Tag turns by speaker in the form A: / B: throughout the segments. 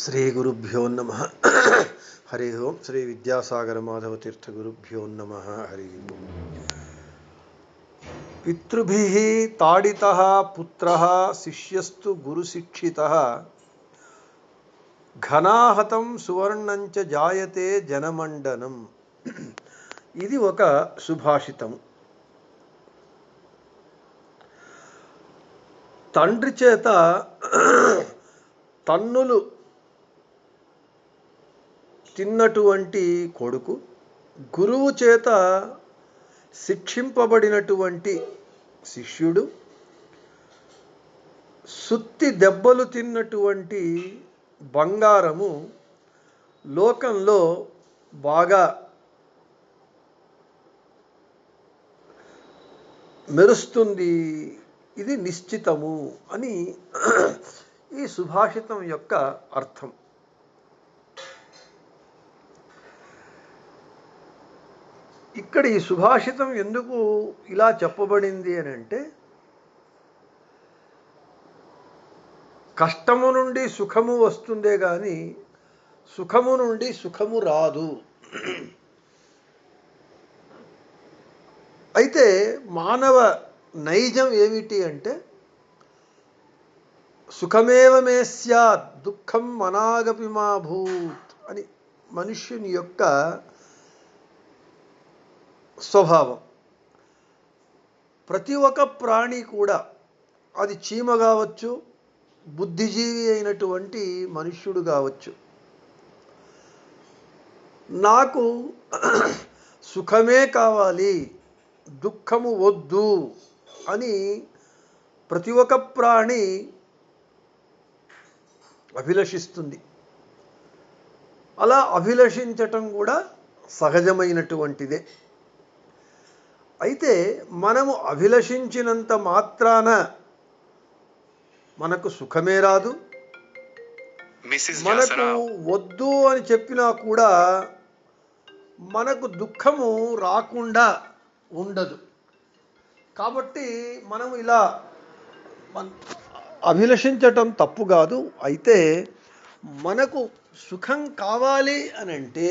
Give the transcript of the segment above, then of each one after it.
A: శ్రీ గురుభ్యో నమ. హరి ఓం శ్రీ విద్యాసాగర మాధవ తీర్థ గురుభ్యో నమ. హరి ఓం. పితృభి తాడిత పుత్ర శిష్యస్తు గురుశిక్షిత ఘనాహతం సువర్ణంచ జాయతే జనమండనం. ఇది ఒక సుభాషితము తండ్రి చేత తన్నులు తిన్నటువంటి కొడుకు గురువు చేత శిక్షింపబడినటువంటి శిష్యుడు సుత్తి దెబ్బలు తిన్నటువంటి బంగారము లోకంలో బాగా మెరుస్తుంది ఇది నిశ్చితము అని ఈ సుభాషితం యొక్క అర్థం. ఇక్కడ ఈ సుభాషితం ఎందుకు ఇలా చెప్పబడింది అని అంటే కష్టము నుండి సుఖము వస్తుందే కానీ సుఖము నుండి సుఖము రాదు. అయితే మానవ నైజం ఏమిటి అంటే సుఖమేవమే స్యాత్ దుఃఖం మనాగపి మా భూత్ అని మనుష్యుని యొక్క స్వభావం. ప్రతి ఒక్క ప్రాణి కూడా అది చీమ కావచ్చు బుద్ధిజీవి అయినటువంటి మనుష్యుడు కావచ్చు. నాకు సుఖమే కావాలి దుఃఖము వద్దు అని ప్రతి ఒక్క ప్రాణి అభిలషిస్తుంది. అలా అభిలషించటం కూడా సహజమైనటువంటిదే. అయితే మనము అభిలషించినంత మాత్రాన మనకు సుఖమే రాదు. మనకు వద్దు అని చెప్పినా కూడా మనకు దుఃఖము రాకుండా ఉండదు. కాబట్టి మనం ఇలా అభిలషించటం తప్పు కాదు. అయితే మనకు సుఖం కావాలి అని అంటే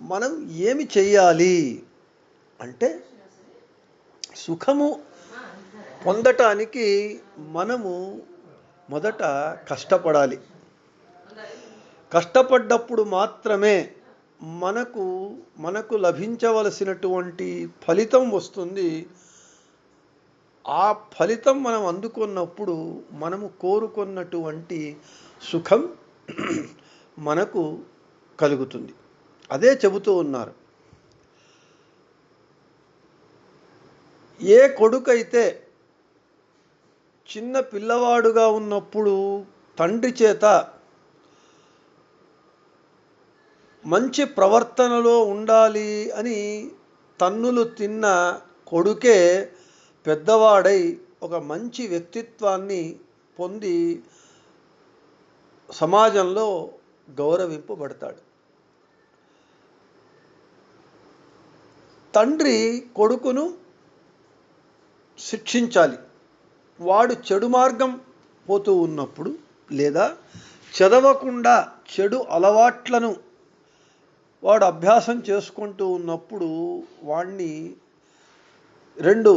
A: మనం ఏమి చెయ్యాలి అంటే సుఖము పొందటానికి మనము మొదట కష్టపడాలి. కష్టపడ్డప్పుడు మాత్రమే మనకు మనకు లభించవలసినటువంటి ఫలితం వస్తుంది. ఆ ఫలితం మనం అందుకున్నప్పుడు మనము కోరుకున్నటువంటి సుఖం మనకు కలుగుతుంది. అదే చెబుతూ ఉన్నారు. ఏ కొడుకైతే చిన్న పిల్లవాడుగా ఉన్నప్పుడు తండ్రి చేత మంచి ప్రవర్తనలో ఉండాలి అని తన్నులు తిన్న కొడుకే పెద్దవాడై ఒక మంచి వ్యక్తిత్వాన్ని పొంది సమాజంలో గౌరవింపబడతాడు. తండ్రి కొడుకును శిక్షించాలి. వాడు చెడు మార్గం పోతూ ఉన్నప్పుడు లేదా చదవకుండా చెడు అలవాట్లను వాడు అభ్యాసం చేసుకుంటూ ఉన్నప్పుడు వాణ్ణి రెండు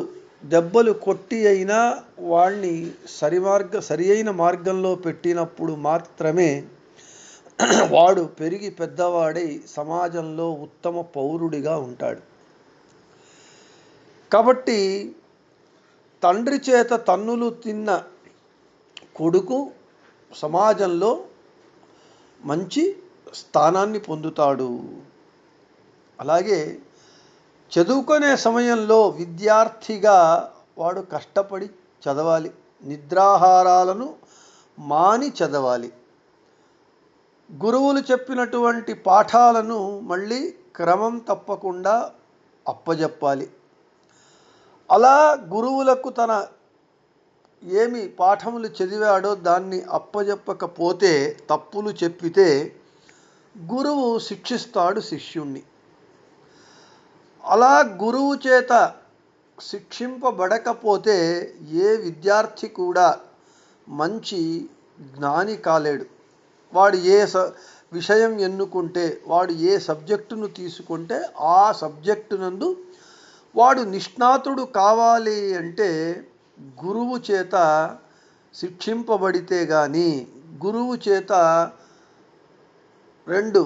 A: దెబ్బలు కొట్టి అయినా వాణ్ణి సరిమార్గ సరి అయిన మార్గంలో పెట్టినప్పుడు మాత్రమే వాడు పెరిగి పెద్దవాడై సమాజంలో ఉత్తమ పౌరుడిగా ఉంటాడు. కాబట్టి తండ్రి చేత తన్నులు తిన్న కొడుకు సమాజంలో మంచి స్థానాన్ని పొందుతాడు. అలాగే చదువుకునే సమయంలో విద్యార్థిగా వాడు కష్టపడి చదవాలి నిద్రాహారాలను మాని చదవాలి. గురువులు చెప్పినటువంటి పాఠాలను మళ్ళీ క్రమం తప్పకుండా అప్పజెప్పాలి. అలా గురువులకు తన ఏమి పాఠములు చదివాడో దాన్ని అప్పజెప్పకపోతే తప్పులు చెప్పితే గురువు శిక్షిస్తాడు శిష్యుణ్ణి. అలా గురువు చేత శిక్షింపబడకపోతే ఏ విద్యార్థి కూడా మంచి జ్ఞాని కాలేడు. వాడు ఏ స విషయం ఎన్నుకుంటే వాడు ఏ సబ్జెక్టును తీసుకుంటే ఆ సబ్జెక్టు నందు వాడు నిష్ణాతుడు కావాలి అంటే గురువు చేత శిక్షింపబడితే కానీ గురువు చేత రెండు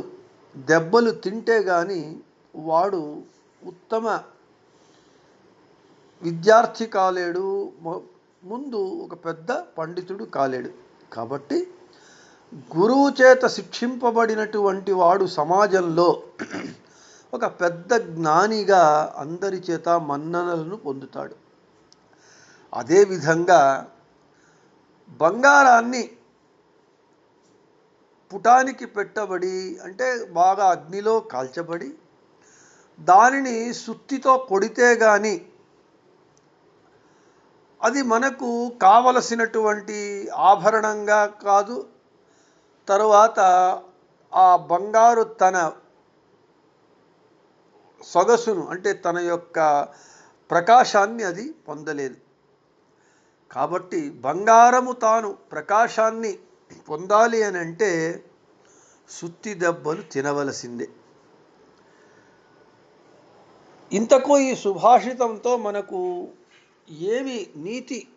A: దెబ్బలు తింటే కానీ వాడు ఉత్తమ విద్యార్థి కాలేడు. ముందు ఒక పెద్ద పండితుడు కాలేడు. కాబట్టి గురువు చేత శిక్షింపబడినటువంటి వాడు సమాజంలో ఒక పెద్ద జ్ఞానిగా అందరి చేత మన్ననలను పొందుతాడు. అదేవిధంగా బంగారాన్ని పుటానికి పెట్టబడి అంటే బాగా అగ్నిలో కాల్చబడి దానిని సుత్తితో కొడితే కానీ అది మనకు కావలసినటువంటి ఆభరణంగా కాదు తరువాత ఆ బంగారు తన సొగసును అంటే తన యొక్క ప్రకాశాన్ని అది పొందలేదు. కాబట్టి బంగారము తాను ప్రకాశాన్ని పొందాలి అని అంటే సుత్తి దెబ్బలు తినవలసిందే. ఇంతకు ఈ సుభాషితంతో మనకు ఏమి నీతి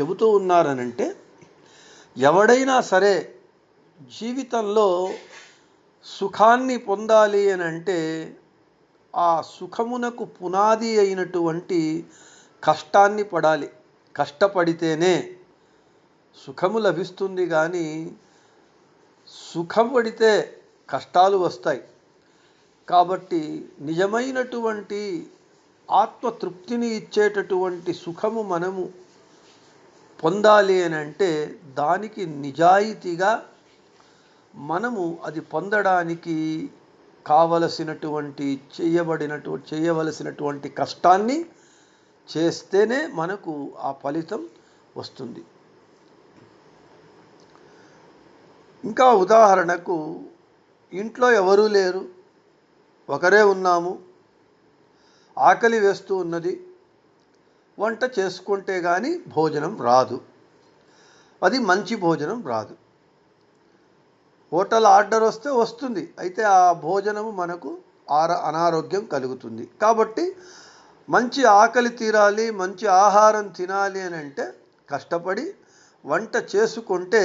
A: చెబుతూ ఉన్నారనంటే ఎవడైనా సరే జీవితంలో సుఖాన్ని పొందాలి అని అంటే ఆ సుఖమునకు పునాది అయినటువంటి కష్టాన్ని పడాలి. కష్టపడితేనే సుఖము లభిస్తుంది కానీ సుఖపడితే కష్టాలు వస్తాయి. కాబట్టి నిజమైనటువంటి ఆత్మతృప్తిని ఇచ్చేటటువంటి సుఖము మనము పొందాలి అని అంటే దానికి నిజాయితీగా మనము అది పొందడానికి కావలసినటువంటి చేయబడినటు చేయవలసినటువంటి కష్టాన్ని చేస్తేనే మనకు ఆ ఫలితం వస్తుంది. ఇంకా ఉదాహరణకు ఇంట్లో ఎవరూ లేరు ఒకరే ఉన్నాము ఆకలి వేస్తూ ఉన్నది వంట చేసుకుంటే కానీ భోజనం రాదు. అది మంచి భోజనం రాదు. హోటల్ ఆర్డర్ వస్తే వస్తుంది. అయితే ఆ భోజనము మనకు ఆర అనారోగ్యం కలుగుతుంది. కాబట్టి మంచి ఆకలి తీరాలి మంచి ఆహారం తినాలి అని అంటే కష్టపడి వంట చేసుకుంటే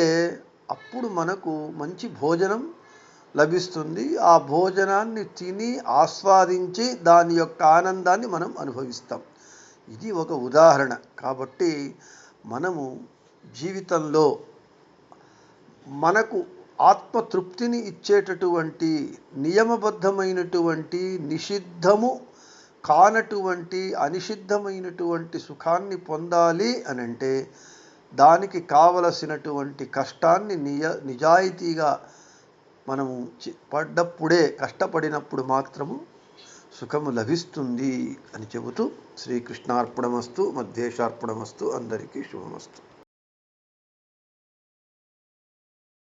A: అప్పుడు మనకు మంచి భోజనం లభిస్తుంది. ఆ భోజనాన్ని తిని ఆస్వాదించి దాని యొక్క ఆనందాన్ని మనం అనుభవిస్తాం. ఇది ఒక ఉదాహరణ. కాబట్టి మనము జీవితంలో మనకు ఆత్మతృప్తిని ఇచ్చేటటువంటి నియమబద్ధమైనటువంటి నిషిద్ధము కానటువంటి అనిషిద్ధమైనటువంటి సుఖాన్ని పొందాలి అని అంటే దానికి కావలసినటువంటి కష్టాన్ని నియ నిజాయితీగా మనము పడ్డప్పుడే కష్టపడినప్పుడు మాత్రము సుఖము లభిస్తుంది అని చెబుతూ శ్రీకృష్ణార్పణమస్తు మధ్యేశార్పణమస్తు అందరికీ శుభమస్తు.